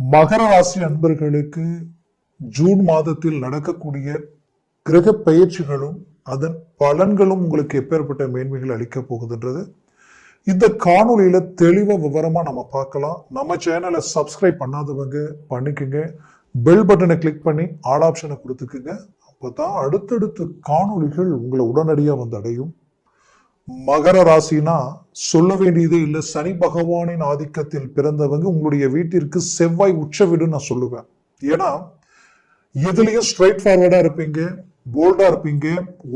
மகர ராசி அன்பர்களுக்கு ஜூன் மாதத்தில் நடக்கக்கூடிய கிரக பயிற்சிகளும் அதன் பலன்களும் உங்களுக்கு எப்பேற்பட்ட மேன்மைகள் அளிக்க போகுதுன்றது. இந்த காணொலியில தெளிவா விவரமா நம்ம பார்க்கலாம். நம்ம சேனலை சப்ஸ்கிரைப் பண்ணாதவங்க பண்ணிக்கோங்க. பெல் பட்டனை கிளிக் பண்ணி ஆல் ஆப்ஷனை கொடுத்துக்குங்க. அப்பதான் அடுத்தடுத்த காணொளிகள் உங்களை உடனடியாக வந்து அடையும். மகர ராசினா சொல்ல வேண்டியதே இல்லை. சனி பகவானின் ஆதிக்கத்தில் பிறந்தவங்க உங்களுடைய வீட்டிற்கு செவ்வாய் உச்ச வீடுன்னு நான் சொல்லுவேன். ஏன்னா எதுலயும் ஸ்ட்ரைட் ஃபார்வர்டா இருப்பீங்க போல்டா இருப்பீங்க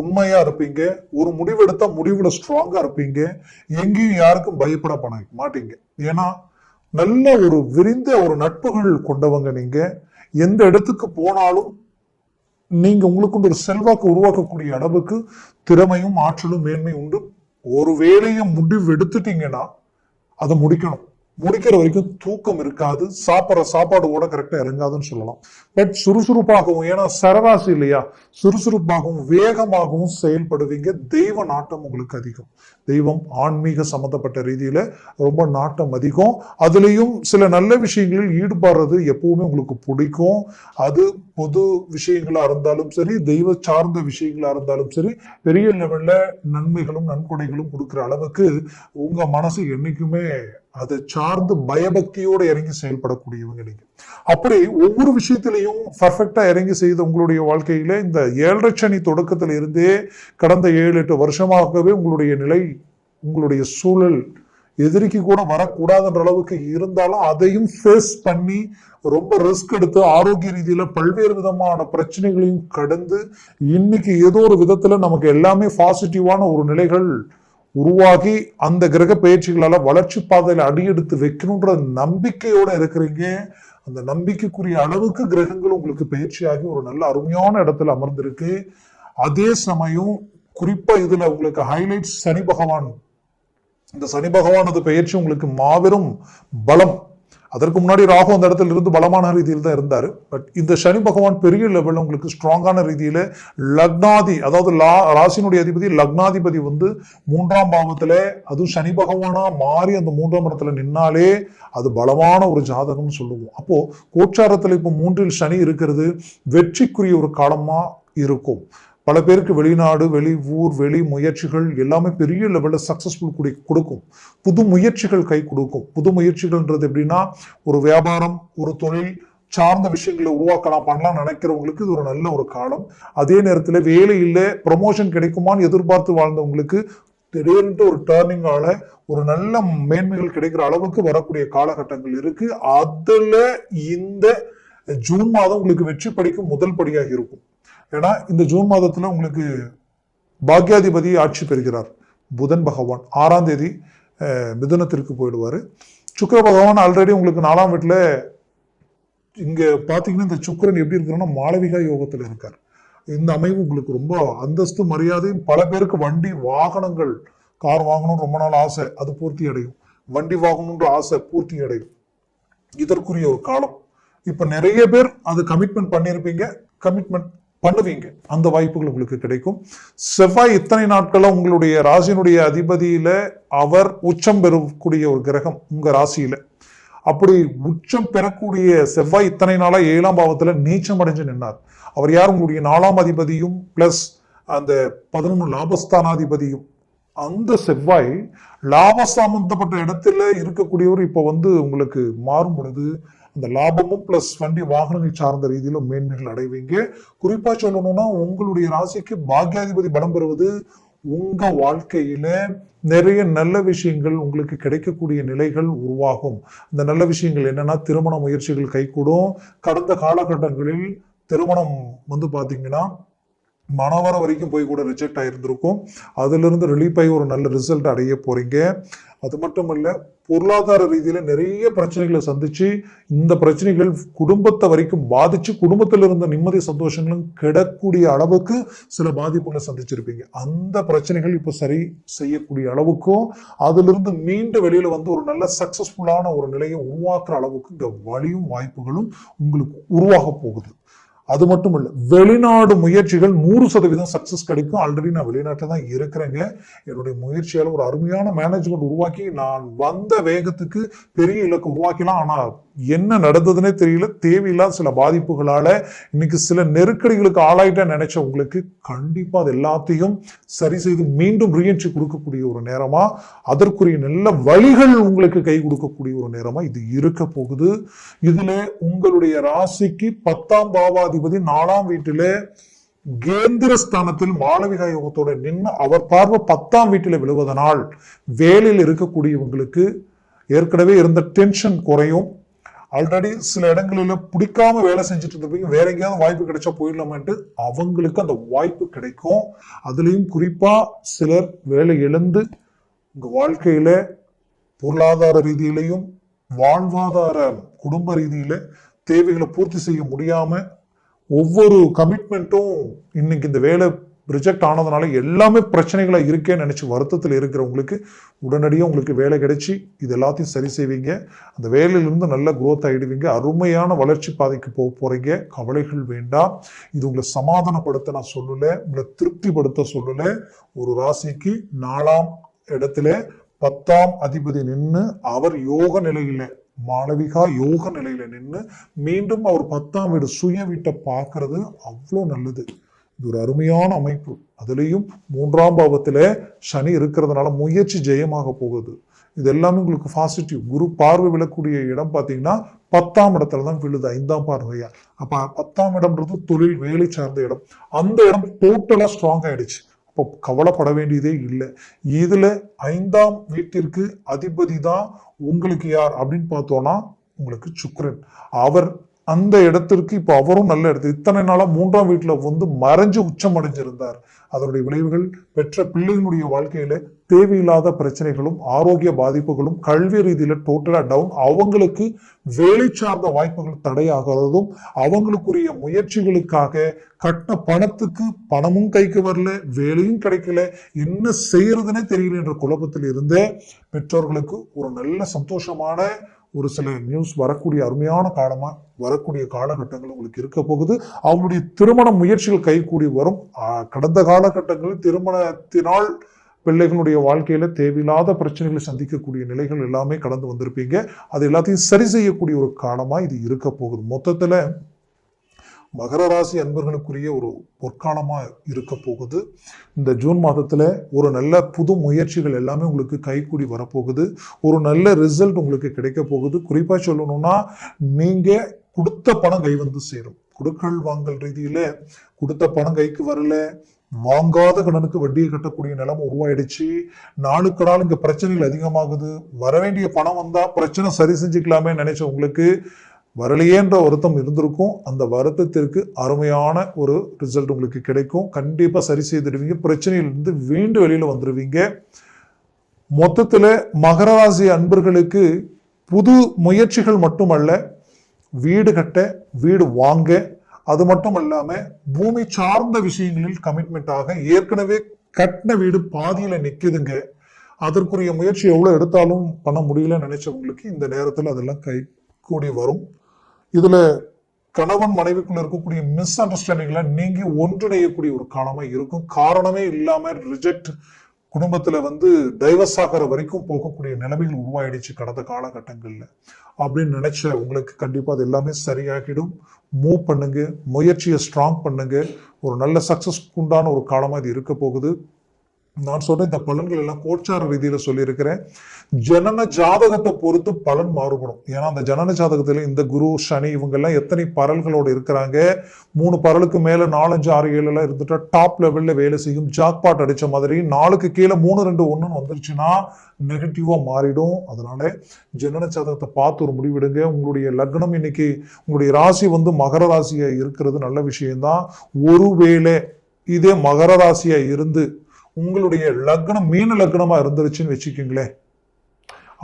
உண்மையா இருப்பீங்க ஒரு முடிவெடுத்தா முடிவுல ஸ்ட்ராங்கா இருப்பீங்க எங்கேயும் யாருக்கும் பயப்பட பண்ண மாட்டீங்க. ஏன்னா நல்ல ஒரு விரிந்த ஒரு நட்புகள் கொண்டவங்க நீங்க. எந்த இடத்துக்கு போனாலும் நீங்க உங்களுக்கு ஒரு செல்வாக்கு உருவாக்கக்கூடிய அளவுக்கு திறமையும் ஆற்றலும் மேன்மை உண்டு. ஒரு வேலையை முடிவு எடுத்துட்டீங்கன்னா அதை முடிக்கணும். முடிக்கிற வரைக்கும் தூக்கம் இருக்காது சாப்பிட்ற சாப்பாடு கூட கரெக்டாக இறங்காதுன்னு சொல்லலாம். பட் சுறுசுறுப்பாகவும் ஏன்னா சரராசி இல்லையா? சுறுசுறுப்பாகவும் வேகமாகவும் செயல்படுவீங்க. தெய்வ நாட்டம் உங்களுக்கு அதிகம். தெய்வம் ஆன்மீக சம்பந்தப்பட்ட ரீதியில் ரொம்ப நாட்டம் அதிகம். அதுலேயும் சில நல்ல விஷயங்களில் ஈடுபடுறது எப்பவுமே உங்களுக்கு பிடிக்கும். அது பொது விஷயங்களாக இருந்தாலும் சரி தெய்வ சார்ந்த விஷயங்களாக இருந்தாலும் சரி பெரிய லெவலில் நன்மைகளும் நன்கொடைகளும் கொடுக்குற அளவுக்கு உங்கள் மனசு என்னைக்குமே அதை சார்ந்து பயபக்தியோடு இறங்கி செயல்படக்கூடியவங்க நீங்க. அப்படி ஒவ்வொரு விஷயத்திலையும் பர்ஃபெக்டா இறங்கி செய்த உங்களுடைய வாழ்க்கையில இந்த ஏழரை சனி தொடக்கத்துல இருந்தே கடந்த ஏழு எட்டு வருஷமாகவே உங்களுடைய நிலை உங்களுடைய சூழல் எதிரிக்கு கூட வரக்கூடாதுன்ற அளவுக்கு இருந்தாலும் அதையும் ஃபேஸ் பண்ணி ரொம்ப ரிஸ்க் எடுத்து ஆரோக்கிய ரீதியில பல்வேறு விதமான பிரச்சனைகளையும் கடந்து இன்னைக்கு ஏதோ ஒரு விதத்துல நமக்கு எல்லாமே பாசிட்டிவான ஒரு நிலைகள் உருவாகி அந்த கிரக பயிற்சிகளால் வளர்ச்சி பாதையில் அடியெடுத்து வைக்கணுன்ற நம்பிக்கையோட இருக்கிறீங்க. அந்த நம்பிக்கைக்குரிய அளவுக்கு கிரகங்கள் உங்களுக்கு பயிற்சியாகி ஒரு நல்ல அருமையான இடத்துல அமர்ந்திருக்கு. அதே சமயம் குறிப்பா இதுல உங்களுக்கு ஹைலைட் சனி பகவான். இந்த சனி பகவானது பயிற்சி உங்களுக்கு மாபெரும் பலம் அதற்கு முன்னாடி ராகு அந்த இடத்துல இருந்து பலமான ரீதியில் தான் இருந்தார். பட் இந்த சனி பகவான் பெரிய லெவலில் உங்களுக்கு ஸ்ட்ராங்கான ரீதியில் லக்னாதி அதாவது லா ராசினுடைய அதிபதி லக்னாதிபதி வந்து மூன்றாம் பாவத்தில் அதுவும் சனி பகவானாக மாறி அந்த மூன்றாம் இடத்துல நின்னாலே அது பலமான ஒரு ஜாதகம்னு சொல்லுவோம். அப்போ கோச்சாரத்துல இப்போ மூன்றில் சனி இருக்கிறது வெற்றிக்குரிய ஒரு காலமா இருக்கும். பல பேருக்கு வெளிநாடு வெளி ஊர் வெளி முயற்சிகள் எல்லாமே பெரிய லெவலில் சக்ஸஸ்ஃபுல் குடி கொடுக்கும். புது முயற்சிகள் கை கொடுக்கும். புது முயற்சிகள்ன்றது எப்படின்னா ஒரு வியாபாரம் ஒரு தொழில் சார்ந்த விஷயங்களை உருவாக்கலாம் பண்ணலாம் நினைக்கிறவங்களுக்கு இது ஒரு நல்ல ஒரு காலம். அதே நேரத்தில் வேலையில ப்ரொமோஷன் கிடைக்குமான்னு எதிர்பார்த்து வாழ்ந்தவங்களுக்கு திடீர்னு ஒரு டேர்னிங்கால ஒரு நல்ல மேன்மைகள் கிடைக்கிற அளவுக்கு வரக்கூடிய காலகட்டங்கள் இருக்கு. அதுல இந்த ஜூன் மாதம் உங்களுக்கு வெற்றி படிக்கும் முதல் படியாக இருக்கும். ஏன்னா இந்த ஜூன் மாதத்தில் உங்களுக்கு பாக்யாதிபதி ஆட்சி பெறுகிறார். புதன் பகவான் ஆறாம் தேதி மிதுனத்திற்கு போயிடுவார். சுக்கர பகவான் ஆல்ரெடி உங்களுக்கு நாலாம் வீட்டில் இங்கே பார்த்தீங்கன்னா இந்த சுக்கிரன் எப்படி இருக்கிறோன்னா மாளவிகா யோகத்தில் இருக்கார். இந்த அமைவு உங்களுக்கு ரொம்ப அந்தஸ்து மரியாதையும் பல பேருக்கு வண்டி வாகனங்கள் கார் வாங்கணும் ரொம்ப நாள் ஆசை அது பூர்த்தி அடையும். வண்டி வாங்கணுன்ற ஆசை பூர்த்தி அடையும். இதற்குரிய ஒரு காலம். இப்போ நிறைய பேர் அது கமிட்மெண்ட் பண்ணியிருப்பீங்க கமிட்மெண்ட் பண்ணுவீங்க. அந்த வாய்ப்புகள் உங்களுக்கு கிடைக்கும். செவ்வாய் இத்தனை நாட்களா உங்களுடைய ராசியினுடைய அதிபதியில அவர் உச்சம் பெறக்கூடிய ஒரு கிரகம் உங்க ராசியில. அப்படி உச்சம் பெறக்கூடிய செவ்வாய் இத்தனை நாளா ஏழாம் பாவத்துல நீச்சம் அடைஞ்சு நின்னார். அவர் யார்? உங்களுடைய நாலாம் அதிபதியும் பிளஸ் அந்த பதினொன்று லாபஸ்தானாதிபதியும். அந்த செவ்வாய் லாப சம்பந்தப்பட்ட இடத்துல இருக்கக்கூடியவர் இப்போ வந்து உங்களுக்கு மாறும் பொழுது அந்த லாபமும் பிளஸ் வண்டி வாகனங்கள் சார்ந்த ரீதியிலும் மேன்மைகள் அடைவீங்க. குறிப்பா சொல்லணும்னா உங்களுடைய ராசிக்கு பாக்யாதிபதி பலம் பெறுவது உங்க வாழ்க்கையில நிறைய நல்ல விஷயங்கள் உங்களுக்கு கிடைக்கக்கூடிய நிலைகள் உருவாகும். இந்த நல்ல விஷயங்கள் என்னன்னா திருமண முயற்சிகள் கைகூடும். கடந்த காலகட்டங்களில் திருமணம் வந்து பாத்தீங்கன்னா மனவரம் வரைக்கும் போய் கூட ரிஜெக்ட் ஆகியிருந்திருக்கும் அதுலேருந்து ரிலீஃப் ஆகி ஒரு நல்ல ரிசல்ட் அடைய போகிறீங்க அது மட்டும் இல்லை பொருளாதார ரீதியில் நிறைய பிரச்சனைகளை சந்தித்து இந்த பிரச்சனைகள் குடும்பத்தை வரைக்கும் பாதித்து குடும்பத்தில் இருந்த நிம்மதி சந்தோஷங்களும் கெடக்கூடிய அளவுக்கு சில பாதிப்புகளை சந்திச்சிருப்பீங்க. அந்த பிரச்சனைகள் இப்போ சரி செய்யக்கூடிய அளவுக்கும் அதிலிருந்து மீண்டு வெளியில் வந்து ஒரு நல்ல சக்ஸஸ்ஃபுல்லான ஒரு நிலையை உருவாக்குற அளவுக்கு இந்த வழியும் வாய்ப்புகளும் உங்களுக்கு உருவாக போகுது. அது மட்டும் இல்லை வெளிநாடு முயற்சிகள் நூறு சதவீதம் சக்சஸ் கிடைக்கும். ஆல்ரெடி நான் வெளிநாட்டில் தான் இருக்கிறேங்க. என்னுடைய முயற்சியால் ஒரு அருமையான மேனேஜ்மெண்ட் உருவாக்கி நான் வந்த வேகத்துக்கு பெரிய இலக்கு உருவாக்கலாம் ஆனால் என்ன நடந்ததுன்னே தெரியல. தேவையில்லாத சில பாதிப்புகளால் இன்னைக்கு சில நெருக்கடிகளுக்கு ஆளாயிட்ட நினைச்ச உங்களுக்கு கண்டிப்பாக அது எல்லாத்தையும் சரி செய்து மீண்டும் ரீஎன்ட்ரி கொடுக்கக்கூடிய ஒரு நேரமாக அதற்குரிய நல்ல வழிகள் உங்களுக்கு கை கொடுக்கக்கூடிய ஒரு நேரமாக இது இருக்க போகுது. இதில் உங்களுடைய ராசிக்கு பத்தாம் பாவாதிபதி நாலாம் வீட்டில் கேந்திர ஸ்தானத்தில் மாளவிகா யோகத்தோட நின்று அவர் பார்வை பத்தாம் வீட்டில் விழுவதனால் வேலையில் இருக்கக்கூடியவங்களுக்கு ஏற்கனவே இருந்த டென்ஷன் குறையும். ஆல்ரெடி சில இடங்களில் பிடிக்காம வேலை செஞ்சுட்டு இருந்திருப்பீங்க வேற எங்கேயாவது வாய்ப்பு கிடைச்சா போயிடலாமான்ட்டு அவங்களுக்கு அந்த வாய்ப்பு கிடைக்கும். அதுலேயும் குறிப்பாக சிலர் வேலை இழந்து உங்கள் வாழ்க்கையில் பொருளாதார ரீதியிலையும் வாழ்வாதார குடும்ப ரீதியில் தேவைகளை பூர்த்தி செய்ய முடியாமல் ஒவ்வொரு கமிட்மெண்ட்டும் இன்னைக்கு இந்த வேலை ரிஜெக்ட் ஆனதுனால எல்லாமே பிரச்சனைகளாக இருக்கேன்னு நினச்சி வருத்தத்தில் இருக்கிறவங்களுக்கு உடனடியாக உங்களுக்கு வேலை கிடைச்சி இது எல்லாத்தையும் சரி செய்வீங்க. அந்த வேலையிலிருந்து நல்ல குரோத் ஆகிடுவீங்க அருமையான வளர்ச்சி பாதைக்கு போக போகிறீங்க கவலைகள் வேண்டாம். இது உங்களை சமாதானப்படுத்த நான் சொல்லலை உங்களை திருப்திப்படுத்த சொல்லலை. ஒரு ராசிக்கு நாலாம் இடத்துல பத்தாம் அதிபதி நின்று அவர் யோக நிலையில் மாளவிகா யோக நிலையில நின்று மீண்டும் அவர் பத்தாம் வீடு சுய வீட்டை பார்க்கறது அவ்வளோ நல்லது. இது ஒரு அருமையான அமைப்பு. அதுலேயும் மூன்றாம் பாவத்தில் சனி இருக்கிறதுனால முயற்சி ஜெயமாக போகுது. இது எல்லாமே உங்களுக்கு பாசிட்டிவ் குரு பார்வை விழக்கூடிய இடம் பார்த்தீங்கன்னா பத்தாம் இடத்துல தான் விழுது ஐந்தாம் பார்வையா. அப்போ பத்தாம் இடம்ன்றது தொழில் வேலை சார்ந்த இடம். அந்த இடம் டோட்டலாக ஸ்ட்ராங் ஆயிடுச்சு. அப்போ கவலைப்பட வேண்டியதே இல்லை. இதில் ஐந்தாம் வீட்டிற்கு அதிபதி தான் உங்களுக்கு யார் அப்படின்னு பார்த்தோன்னா உங்களுக்கு சுக்ரன் அவர் அந்த இடத்திற்கு இப்போ அவரும் நல்ல இடத்து இத்தனை நாளா மூன்றாம் வீட்டுல வந்து மறைஞ்சு உச்சம் அடைஞ்சிருந்தார் அதனுடைய விளைவுகள் பெற்ற பிள்ளைகளுடைய வாழ்க்கையில தேவையில்லாத பிரச்சனைகளும் ஆரோக்கிய பாதிப்புகளும் கல்வி ரீதியில் டோட்டலாக டவுன் அவங்களுக்கு வேலை சார்ந்த வாய்ப்புகள் தடையாகிறதும் அவங்களுக்குரிய முயற்சிகளுக்காக கட்ட பணத்துக்கு பணமும் கைக்கு வரல வேலையும் கிடைக்கல என்ன செய்யறதுன்னே தெரியல என்ற குழப்பத்தில் இருந்த பெற்றோர்களுக்கு ஒரு நல்ல சந்தோஷமான ஒரு சில நியூஸ் வரக்கூடிய அருமையான காலமாக வரக்கூடிய காலகட்டங்கள் உங்களுக்கு இருக்க போகுது. அவங்களுடைய திருமண முயற்சிகள் கைகூடி வரும். கடந்த காலகட்டங்களில் திருமணத்தினால் பிள்ளைகளுடைய வாழ்க்கையில் தேவையில்லாத பிரச்சனைகளை சந்திக்கக்கூடிய நிலைகள் எல்லாமே கடந்து வந்திருப்பீங்க. அது எல்லாத்தையும் சரி செய்யக்கூடிய ஒரு காலமாக இது இருக்க போகுது. மொத்தத்தில் மகர ராசி அன்பர்களுக்குரிய ஒரு பொற்காலமாக இருக்க போகுது. இந்த ஜூன் மாதத்தில் ஒரு நல்ல புது முயற்சிகள் எல்லாமே உங்களுக்கு கைகூடி வரப்போகுது. ஒரு நல்ல ரிசல்ட் உங்களுக்கு கிடைக்க போகுது. குறிப்பாக சொல்லணும்னா நீங்கள் கொடுத்த பணம் கை வந்து சேரும். கொடுக்கல் வாங்கல் ரீதியில் கொடுத்த பணம் கைக்கு வரல. வாங்காத கடனுக்கு வட்டியை கட்டக்கூடிய நிலைமை உருவாயிடுச்சு. நாளுக்கு நாள் இங்க பிரச்சனைகள் அதிகமாகுது. வர வேண்டிய பணம் வந்தா பிரச்சனை சரி செஞ்சுக்கலாமே நினைச்ச உங்களுக்கு. வரலையேன்ற வருத்தம் இருந்திருக்கும். அந்த வருத்தத்திற்கு அருமையான ஒரு ரிசல்ட் உங்களுக்கு கிடைக்கும். கண்டிப்பா சரி செய்துடுவீங்க. பிரச்சனையிலிருந்து வீண்டு வெளியில வந்துடுவீங்க. மொத்தத்துல மகர ராசி அன்பர்களுக்கு புது முயற்சிகள் மட்டுமல்ல. வீடு கட்ட வீடு வாங்க அது மட்டும் இல்லாம பூமி சார்ந்த விஷயங்களில் கமிட்மெண்ட் ஆக ஏற்கனவே கட்டின வீடு பாதியில நிக்குதுங்க. அதற்குரிய முயற்சி எவ்வளவு எடுத்தாலும் பண்ண முடியலன்னு நினைச்சவங்களுக்கு இந்த நேரத்தில் அதெல்லாம் கை கூடி வரும். இதுல கணவன் மனைவிக்குள்ள இருக்கக்கூடிய மிஸ் அண்டர்ஸ்டாண்டிங்ல நீங்க ஒன்றிணையக்கூடிய ஒரு காலமா இருக்கும். காரணமே இல்லாம ரிஜெக்ட் குடும்பத்துல வந்து டைவர்ஸ் ஆகிற வரைக்கும் போகக்கூடிய நிலைமைகள் உருவாயிடுச்சு கடந்த காலகட்டங்கள்ல. அப்படின்னு நினைச்ச உங்களுக்கு கண்டிப்பா அது எல்லாமே சரியாகிடும். மூவ் பண்ணுங்க முயற்சியை ஸ்ட்ராங் பண்ணுங்க. ஒரு நல்ல சக்சஸ்க்கு உண்டான ஒரு காலமா இது இருக்க போகுது. நான் சொன்ன இந்த பலன்கள் எல்லாம் கோச்சார ரீதியில சொல்லியிருக்கிறேன். ஜனன ஜாதகத்தை பொறுத்து பலன் மாறுபடும். ஏன்னா அந்த ஜனன ஜாதகத்துல இந்த குரு சனி இவங்க எல்லாம் எத்தனை பரல்களோடு இருக்கிறாங்க? மூணு பரலுக்கு மேல நாலஞ்சு ஆறு ஏழு எல்லாம் இருந்துட்டா டாப் லெவல்ல வேலை செய்யும். ஜாக்பாட் அடிச்ச மாதிரி நாலுக்கு கீழே மூணு ரெண்டு ஒன்றுன்னு வந்துருச்சுன்னா நெகட்டிவா மாறிடும். அதனால ஜனன ஜாதகத்தை பார்த்து ஒரு முடிவெடுங்க. உங்களுடைய லக்னம் இன்னைக்கு உங்களுடைய ராசி வந்து மகர ராசியா இருக்கிறது நல்ல விஷயம்தான். ஒருவேளை இதே மகர ராசியா இருந்து உங்களுடைய லக்னம் மீன லக்னமாக இருந்துருச்சுன்னு வச்சுக்கோங்களேன்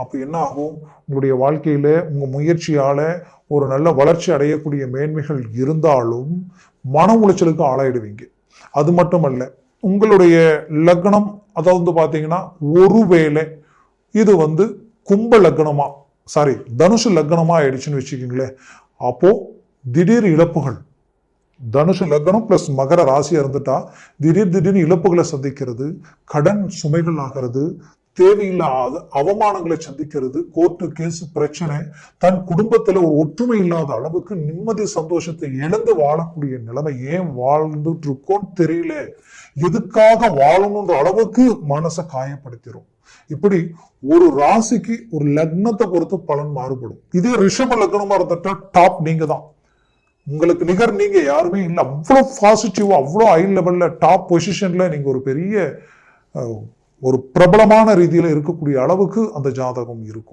அப்போ என்ன ஆகும்? உங்களுடைய வாழ்க்கையில் உங்கள் முயற்சியால் ஒரு நல்ல வளர்ச்சி அடையக்கூடிய மேன்மைகள் இருந்தாலும் மன உளைச்சலுக்கு ஆளாயிடுவீங்க. அது மட்டுமல்ல உங்களுடைய லக்னம் அதாவது வந்து பார்த்தீங்கன்னா ஒருவேளை இது வந்து கும்ப லக்னமாக சாரி தனுஷு லக்னமாக ஆயிடுச்சுன்னு வச்சுக்கோங்களேன் அப்போது திடீர் இழப்புகள் தனுசு லக்னம் ப்ளஸ் மகர ராசியாக இருந்துட்டா திடீர் திடீர்னு இழப்புகளை சந்திக்கிறது கடன் சுமைகள் ஆகிறது தேவையில்லாத அவமானங்களை சந்திக்கிறது கோர்ட்டு கேஸ் பிரச்சனை தன் குடும்பத்துல ஒரு ஒற்றுமை இல்லாத அளவுக்கு நிம்மதி சந்தோஷத்தை இழந்து வாழக்கூடிய நிலைமை ஏன் வாழ்ந்துட்டு இருக்கோம்னு தெரியல. எதுக்காக வாழணுன்ற அளவுக்கு மனசை காயப்படுத்திடும் இப்படி ஒரு ராசிக்கு ஒரு லக்னத்தை பொறுத்து பலன் மாறுபடும். இதே ரிஷப லக்னமா இருந்துட்டா டாப் நீங்க தான் உங்களுக்கு நிகர் நீங்க யாருமே இல்லை. அவ்வளோ பாசிட்டிவா அவ்வளோ ஹை லெவல்ல டாப் பொசிஷன்ல நீங்க ஒரு பெரிய ஒரு பிரபலமான ரீதியில இருக்கக்கூடிய அளவுக்கு அந்த ஜாதகம் இருக்கும்.